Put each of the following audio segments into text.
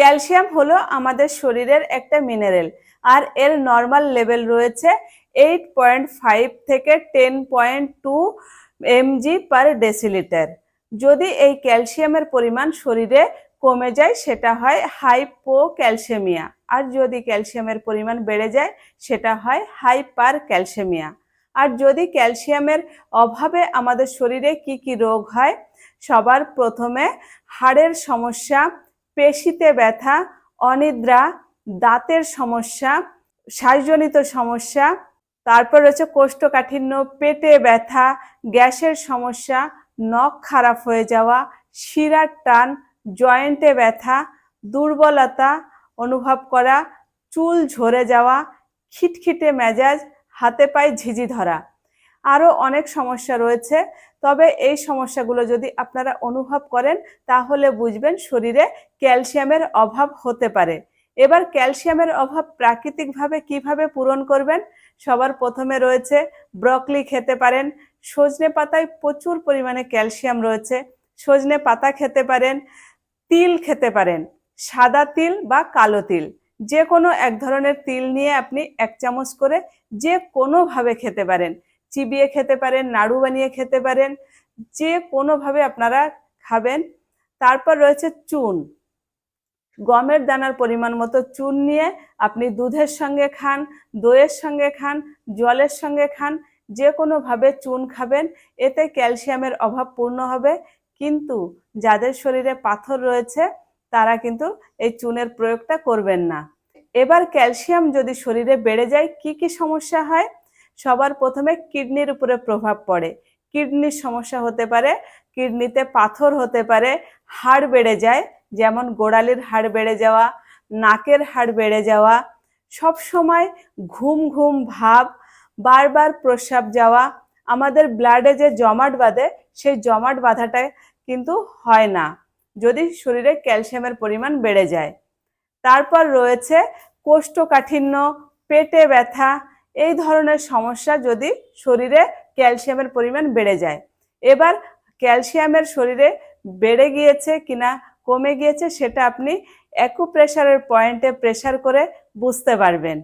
Calcium হলো আমাদের শরীরের একটা মিনারেল আর এর নর্মাল লেভেল রয়েছে এইট পয়েন্ট ফাইভ থেকে ten point two MG per decilitre যদি এই ক্যালসিয়ামের পরিমাণ শরীরে কমে যায়, সেটা হয় হাইপো ক্যালসিয়ামিয়া আর যদি ক্যালসিয়ামের পরিমাণ বেড়ে যায়, সেটা হয় হাইপার ক্যালসিয়ামিয়া আর যদি ক্যালসিয়ামের অভাবে আমাদের শরীরে কি কি রোগ হয়, সবার প্রথমে হাড়ের সমস্যা পেশিতে ব্যথা, অনিদ্রা, দাঁতের সমস্যা শ্বাসজনিত সমস্যা, তারপর রয়েছে কোষ্ঠকাঠিন্য, পেটে ব্যথা, গ্যাসের সমস্যা, নখ খারাপ হয়ে যাওয়া, শিরার টান, জয়েন্টে ব্যথা, দুর্বলতা অনুভব করা, চুল ঝরে যাওয়া, খিটখিটে মেজাজ, হাতে পায়ে ঝিঝি ধরা। আরও অনেক সমস্যা রয়েছে। তবে এই সমস্যাগুলো যদি আপনারা অনুভব করেন, তাহলে বুঝবেন শরীরে ক্যালসিয়ামের অভাব হতে পারে। এবার ক্যালসিয়ামের অভাব প্রাকৃতিকভাবে কীভাবে পূরণ করবেন? সবার প্রথমে রয়েছে ব্রকলি খেতে পারেন। সজনে পাতায় প্রচুর পরিমাণে ক্যালসিয়াম রয়েছে। সজনে পাতা খেতে পারেন, তিল খেতে পারেন, সাদা তিল বা কালো তিল। যে কোনো এক ধরনের তিল নিয়ে আপনি এক চামচ করে যে কোনোভাবে খেতে পারেন। চিবিয়ে খেতে পারেন, নাড়ু বানিয়ে খেতে পারেন, যে কোনোভাবে আপনারা খাবেন। তারপর রয়েছে চুন। গমের দানার পরিমাণ মতো চুন নিয়ে আপনি দুধের সঙ্গে খান, দইয়ের সঙ্গে খান, জলের সঙ্গে খান, যে কোনোভাবে চুন খাবেন, এতে ক্যালসিয়ামের অভাব পূর্ণ হবে। কিন্তু যাদের শরীরে পাথর রয়েছে, তারা কিন্তু এই চুনের প্রয়োগটা করবেন না। এবার ক্যালসিয়াম যদি শরীরে বেড়ে যায়, কি কি সমস্যা হয়? সবার প্রথমে কিডনির উপরে প্রভাব পড়ে। কিডনির সমস্যা হতে পারে, কিডনিতে পাথর হতে পারে, হাড় বেড়ে যায়, যেমন গোড়ালির হাড় বেড়ে যাওয়া, নাকের হাড় বেড়ে যাওয়া, সব সময় ঘুম ঘুম ভাব, বারবার প্রস্রাব যাওয়া। আমাদের ব্লাডে যে জমাট বাঁধে, সেই জমাট বাঁধাটা কিন্তু হয় না, যদি শরীরে ক্যালসিয়ামের পরিমাণ বেড়ে যায়। তারপর রয়েছে কোষ্ঠকাঠিন্য, পেটে ব্যথা এই ধরনের সমস্যা যদি শরীরে ক্যালসিয়ামের পরিমাণ বেড়ে যায়। এবার ক্যালসিয়ামের শরীরে বেড়ে গিয়েছে কিনা, কমে গিয়েছে, সেটা আপনি অ্যাকুপ্রেশারের পয়েন্টে প্রেশার করে বুঝতে পারবেন।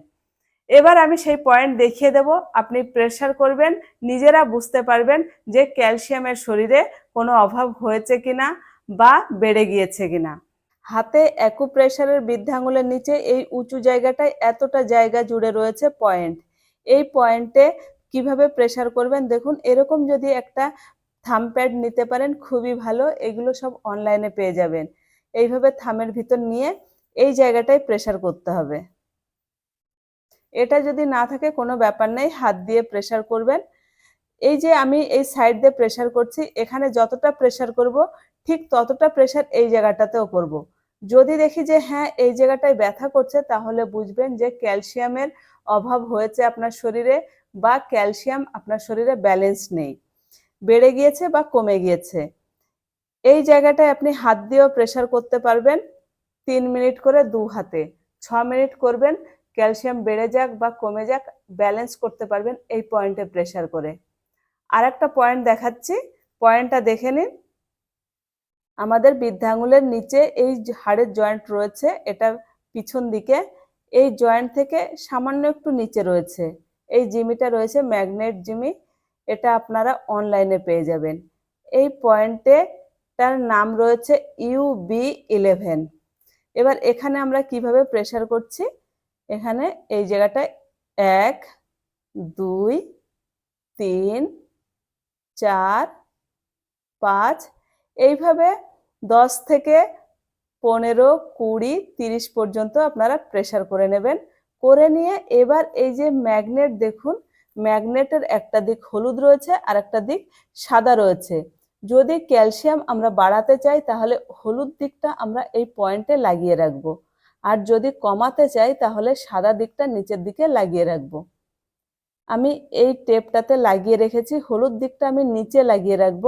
এবার আমি সেই পয়েন্ট দেখিয়ে দেব। আপনি প্রেশার করবেন, নিজেরা বুঝতে পারবেন যে ক্যালসিয়ামের শরীরে কোনো অভাব হয়েছে কিনা বা বেড়ে গিয়েছে কিনা। হাতে অ্যাকুপ্রেশারের বৃদ্ধাঙ্গুলের নিচে এই উঁচু জায়গাটায় এতটা জায়গা জুড়ে রয়েছে পয়েন্ট এই পয়েন্টে কীভাবে প্রেশার করবেন? দেখুন, এরকম যদি একটা থাম প্যাড নিতে পারেন, খুবই ভালো। এগুলো সব অনলাইনে পেয়ে যাবেন। এইভাবে থামের ভিতর নিয়ে এই জায়গাটায় প্রেশার করতে হবে। এটা যদি না থাকে, কোনো ব্যাপার নেই। হাত দিয়ে প্রেশার করবেন। এই যে আমি এই সাইড দিয়ে প্রেশার করছি, এখানে যতটা প্রেশার করব, ঠিক ততটা প্রেশার এই জায়গাটাতেও করব। যদি দেখি যে হ্যাঁ এই জায়গাটায় ব্যথা করছে, তাহলে বুঝবেন যে ক্যালসিয়ামের অভাব হয়েছে আপনার শরীরে বা ক্যালসিয়াম আপনার শরীরে ব্যালেন্স নেই। বেড়ে গিয়েছে বা কমে গিয়েছে। এই জায়গাটায় আপনি হাত দিয়েও প্রেশার করতে পারবেন। তিন মিনিট করে দু হাতে। ছ মিনিট করবেন, ক্যালসিয়াম বেড়ে যাক বা কমে যাক, ব্যালেন্স করতে পারবেন এই পয়েন্টে প্রেশার করে। আর একটা পয়েন্ট দেখাচ্ছি। পয়েন্টটা দেখে নিন। আমাদের বৃদ্ধাঙ্গুলের নিচে এই হাড়ের জয়েন্ট রয়েছে, এটা পিছন দিকে। এই জয়েন্ট থেকে সামান্য একটু নিচে রয়েছে। এই জিমিটা রয়েছে ম্যাগনেট জিমি, এটা আপনারা অনলাইনে পেয়ে যাবেন। এই পয়েন্টে তার নাম রয়েছে ইউ বি ইলেভেন এবার এখানে আমরা কীভাবে প্রেশার করছি? এখানে এই জায়গাটায় এক, দুই, তিন, চার, পাঁচ। এইভাবে দশ থেকে পনেরো, কুড়ি, তিরিশ পর্যন্ত আপনারা প্রেশার করে নেবেন। করে নিয়ে এবার এই যে ম্যাগনেট দেখুন ম্যাগনেটের একটা দিক হলুদ রয়েছে আর একটা দিক সাদা রয়েছে। যদি ক্যালসিয়াম আমরা বাড়াতে চাই, তাহলে হলুদ দিকটা আমরা এই পয়েন্টে লাগিয়ে রাখব। আর যদি কমাতে চাই, তাহলে সাদা দিকটা নিচের দিকে লাগিয়ে রাখব। আমি এই টেপটাতে লাগিয়ে রেখেছি, হলুদ দিকটা আমি নিচে লাগিয়ে রাখব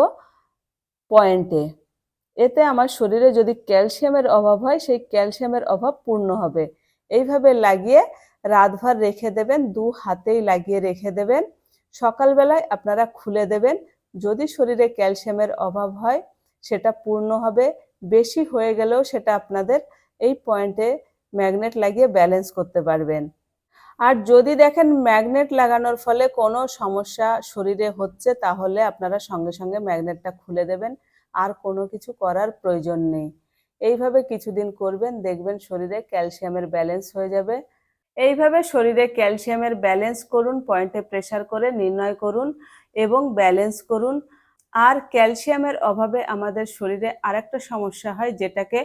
পয়েন্টে এতে আমার শরীরে যদি ক্যালসিয়ামের অভাব হয়, সেই ক্যালসিয়ামের অভাব পূর্ণ হবে। এইভাবে লাগিয়ে রাতভর রেখে দেবেন, দু হাতেই লাগিয়ে রেখে দেবেন। সকালবেলায় আপনারা খুলে দেবেন। যদি শরীরে ক্যালসিয়ামের অভাব হয়, সেটা পূর্ণ হবে। বেশি হয়ে গেলেও সেটা আপনাদের এই পয়েন্টে ম্যাগনেট লাগিয়ে ব্যালেন্স করতে পারবেন। আর যদি দেখেন ম্যাগনেট লাগানোর ফলে কোনো সমস্যা শরীরে হচ্ছে, তাহলে আপনারা সঙ্গে সঙ্গে ম্যাগনেটটা খুলে দেবেন। আর কোনো কিছু করার প্রয়োজন নেই। এইভাবে কিছুদিন করবেন, দেখবেন শরীরে ক্যালসিয়ামের ব্যালেন্স হয়ে যাবে। এইভাবে শরীরে ক্যালসিয়ামের ব্যালেন্স করুন, পয়েন্টে প্রেশার করে নির্ণয় করুন এবং ব্যালেন্স করুন। আর ক্যালসিয়ামের অভাবে আমাদের শরীরে আরেকটা সমস্যা হয়, যেটাকে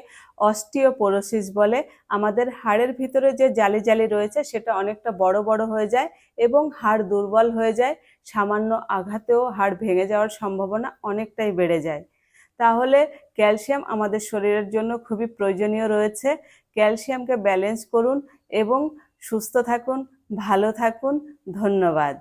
অস্টিওপোরোসিস বলে। আমাদের হাড়ের ভিতরে যে জালি জালি রয়েছে, সেটা অনেকটা বড় বড় হয়ে যায় এবং হাড় দুর্বল হয়ে যায়। সামান্য আঘাতেও হাড় ভেঙে যাওয়ার সম্ভাবনা অনেকটাই বেড়ে যায়। তাহলে ক্যালসিয়াম আমাদের শরীরের জন্য খুবই প্রয়োজনীয় রয়েছে। ক্যালসিয়ামকে ব্যালেন্স করুন এবং সুস্থ থাকুন, ভালো থাকুন। ধন্যবাদ।